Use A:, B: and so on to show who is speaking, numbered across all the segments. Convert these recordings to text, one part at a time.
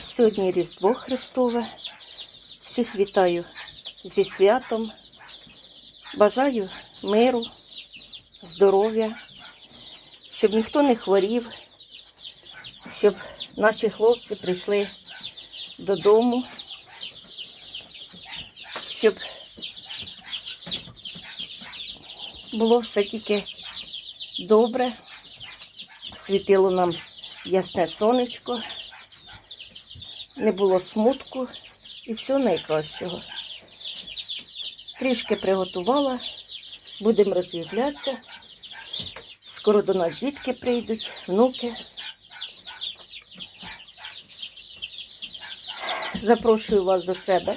A: Сьогодні Різдво Христове. Всіх вітаю зі святом. Бажаю миру, здоров'я, щоб ніхто не хворів, щоб наші хлопці прийшли додому, щоб було все тільки добре, світило нам ясне сонечко, не було смутку і всього найкращого. Трішки приготувала, будемо роз'являтися. Скоро до нас дітки прийдуть, внуки. Запрошую вас до себе.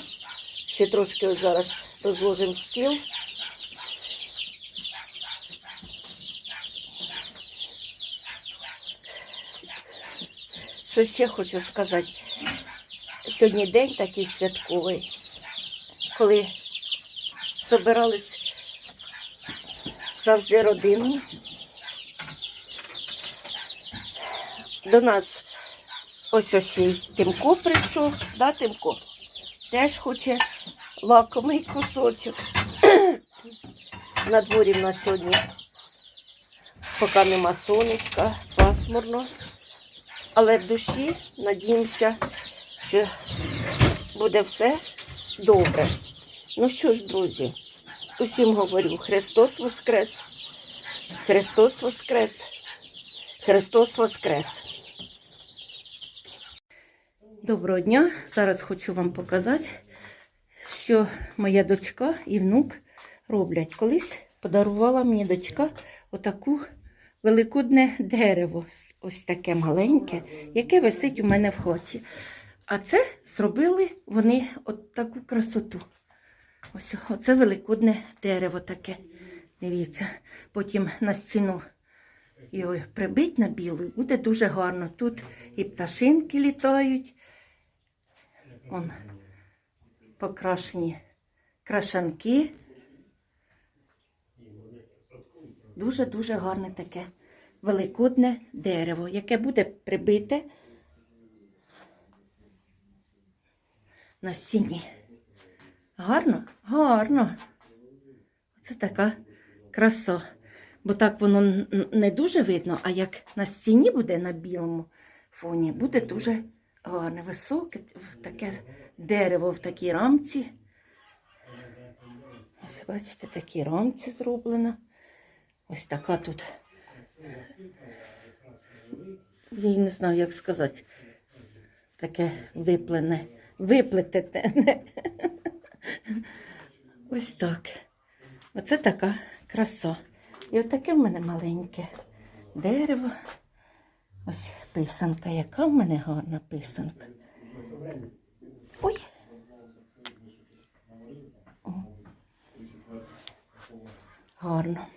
A: Ще трошки ось зараз розложимо стіл. Що ще хочу сказати? Сьогодні день такий святковий, коли збирались завжди родину. До нас ось ще й Тимко прийшов, да, Тимко? Теж хоче лакомий кусочок. На дворі в нас сьогодні поки нема сонечка, пасмурно. Але в душі надіємося, що буде все добре. Ну що ж, друзі, усім говорю, Христос Воскрес! Христос Воскрес! Христос Воскрес! Доброго дня! Зараз хочу вам показати, що моя дочка і внук роблять. Колись подарувала мені дочка отаку великодне дерево, ось таке маленьке, яке висить у мене в хаті. А це зробили вони от таку красоту. Ось оце великодне дерево таке. Дивіться, потім на стіну його прибить на білу, буде дуже гарно. Тут і пташинки літають. Вон покрашені крашанки. Дуже-дуже гарне таке великодне дерево, яке буде прибите на стіні. Гарно? Гарно. Це така краса. Бо так воно не дуже видно, а як на стіні буде на білому фоні, буде дуже гарне, високе, таке дерево в такій рамці. Ось бачите, такі рамці зроблено. Ось така тут. Я не знаю, як сказати. Таке виплене, виплетете. Ось так. Оце така краса. І отаке в мене маленьке дерево. Ось писанка. Яка в мене гарна писанка. Ой. Гарно.